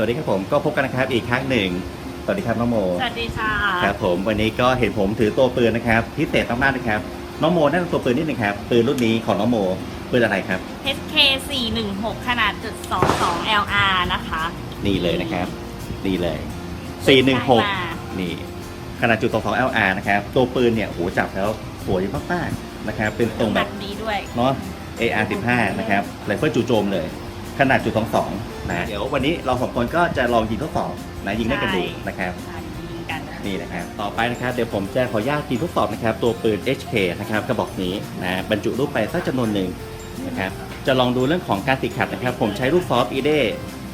วัสดีครับผมก็พบกันนะครับอีกครั้งหนึ่งสวัสดีครับน้องโมสวัสดีค่ะครับผมวันนี้ก็เห็นผมถือตัวปืนนะครับพิเศษมากๆนะครับน้องโมนั่นตัวปืนนิดนึงครับปืนรุ่นนี้ของน้องโมปืนอะไรครับ HK 416ขนาดจุด22 LR นะคะ นี่เลยนะครับ นี่เลยได้มา416 นี่ ขนาดจุด22 LR นะครับ ตัวปืนเนี่ยโหจับแล้วสวยมากๆนะครับ เป็นทรงแบแบบบดีด้วยเนาะ AR 15นะครับไรเฟิลจู่โจมเลย ขนาดจุด22นะเดี๋ยววันนี้เราสองคนก็จะลองยิงทดสอบนะยิงได้กันดูใช่นะครับอ่ายิงกันนี่นะครับต่อไปนะครับเดี๋ยวผมจะขออนุญาตทีทดสอบนะครับ ตัวปืน HK นะครับกระบอกนี้นะบรรจุลูกไปสักจำนวนหนึ่งนะครับจะลองดูเรื่องของการติดขัดนะครับ ผมใช้ลูกซอฟต์อีเด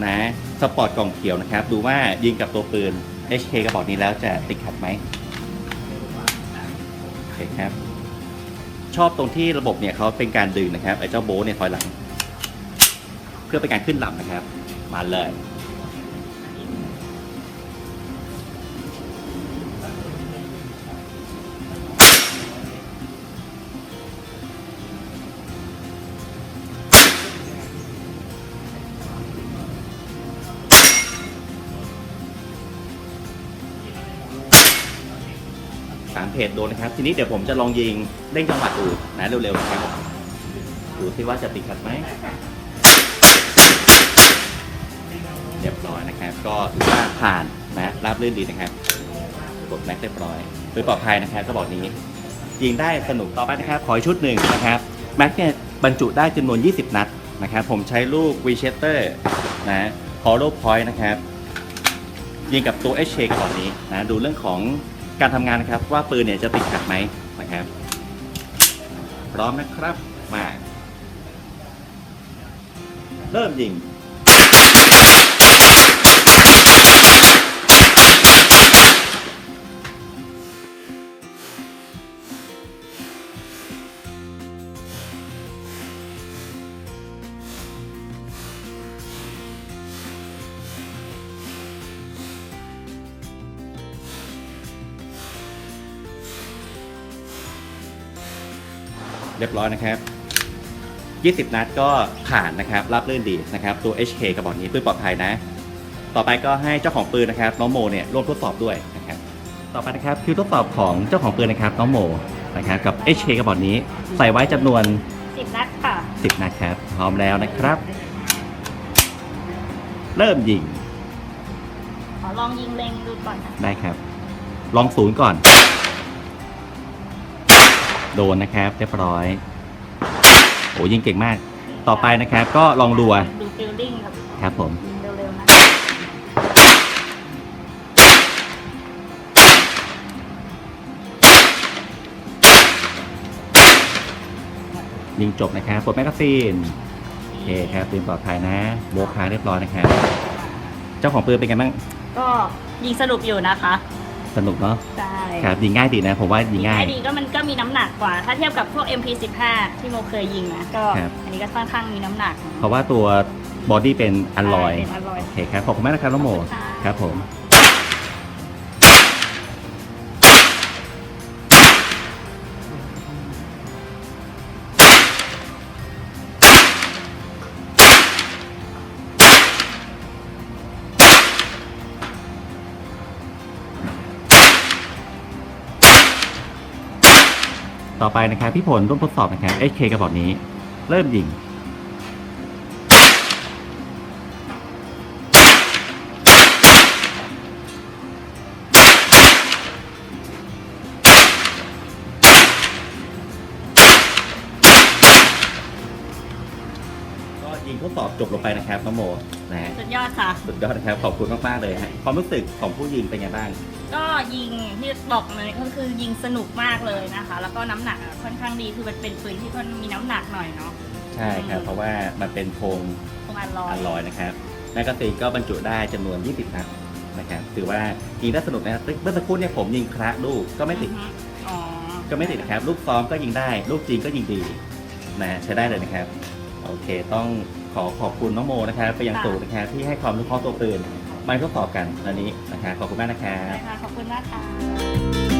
นะสปอร์ตกล่องเขียวนะครับ ดูว่ายิงกับตัวปืน HK กระบอกนี้แล้วจะติดขัดไหมโอเคครับชอบตรงที่ระบบเนี่ยเขาเป็นการดึงนะครับไอ้เจ้าโบทเนี่ยถอยหลังเพื่อเป็นการขึ้นลำนะครับ มาเลยสามเพจโดนนะครับ ทีนี้เดี๋ยวผมจะลองยิงเร่งจังหวะดูนะเร็วๆนะครับดูที่ว่าจะติดขัดไหม เรียบร้อยนะครับ ก็ถือว่าผ่านนะราบรื่นดีนะครับกดแม็กเรียบร้อยโดยปลอดภัยนะครับกระบอกนี้ ยิงได้สนุกต่อไปนะครับ ขอชุดหนึ่งนะครับแม็กเนี่ยบรรจุได้จำนวน 20 นัดนะครับ ผมใช้ลูกวีเชสเตอร์นะฮอลโลพอยต์นะครับ ยิงกับตัว HK กระบอกนี้นะดูเรื่องของการทำงานนะครับ ว่าปืนเนี่ยจะติดขัดไหมนะครับ พร้อมนะครับมา เริ่มยิง เรียบร้อยนะครับ 20 นัดก็ผ่านนะครับรับรื่นดีนะครับ ตัว HK กระบอกนี้ปืนปลอดภัยนะ ต่อไปก็ให้เจ้าของปืนนะครับน้องโมเนี่ยร่วมทดสอบด้วยนะครับต่อไปนะครับคือทดสอบของเจ้าของปืนนะครับน้องโมนะครับกับ HK กระบอกนี้ใส่ไว้จำนวน 10 นัดค่ะ 10 นัดครับพร้อมแล้วนะครับ เริ่มยิงขอลองยิงเล็งดูก่อนนะได้ครับ ลองศูนย์ก่อน โดนนะครับเรียบร้อยโอ้ยิงเก่งมาก ต่อไปนะครับ ก็ลองรัวดูฟิลลิ่งครับครับผมยิงเร็วๆนะยิงจบนะครับปลดแมกกาซีนโอเคครับปืนปลอดภัยนะโบกคาเรียบร้อยนะครับ เจ้าของปืนเป็นไงบ้างก็ยิงสนุกอยู่นะคะ สนุกเนาะใช่ครับยิงง่ายดีนะ ผมว่ายิงง่าย ดีก็มันก็มีน้ำหนักกว่า ถ้าเทียบกับพวก MP15 ที่โมเคยยิงนะก็ครับ อันนี้ก็ค่อนข้างมีน้ำหนัก เพราะว่าตัวบอดี้เป็นอัลลอย ใช่เป็นอลลอยโอเคครับ ขอบคุณมากนะครับน้องโมขอบคุณค่ะ ครับผม ต่อไปนะครับพี่ผลร่วมทดสอบนะครับ HK กระบอกนี้ เริ่มยิง ก็ยิงทดสอบจบลงไปนะครับน้องโม นะฮะสุดยอดค่ะ สุดยอดนะครับ ขอบคุณมากๆเลยฮะความรู้สึกของผู้ยิงเป็นไงบ้าง ก็ยิงที่บอกเลยก็คือยิงสนุกมากเลยนะคะ แล้วก็น้ำหนักอะค่อนข้างดีคือมันเป็นปืนที่ค่อนมีน้ำหนักหน่อยเนาะใช่ครับ เพราะว่ามันเป็นโครงตรงอันลอยอัลลอยนะครับแมกกาซีนก็บรรจุได้จำนวน 20นัดนะครับถือว่ายิงได้สนุกนะครับเมื่อสักครู่เนี่ยผมยิงคระลูกก็ไม่ติด อือฮึอ๋อก็ไม่ติดนะครับ ลูกซ้อมก็ยิงได้ ลูกจริงก็ยิงดีนะใช้ได้เลยนะครับ โอเค ต้อง ขอขอบคุณน้องโมนะครับไปยังสูงนะครับที่ให้ความรู้ข้อตัวปืนมาทดสอบกันอันนี้นะครับขอบคุณมากนะครับได้ค่ะขอบคุณมากค่ะ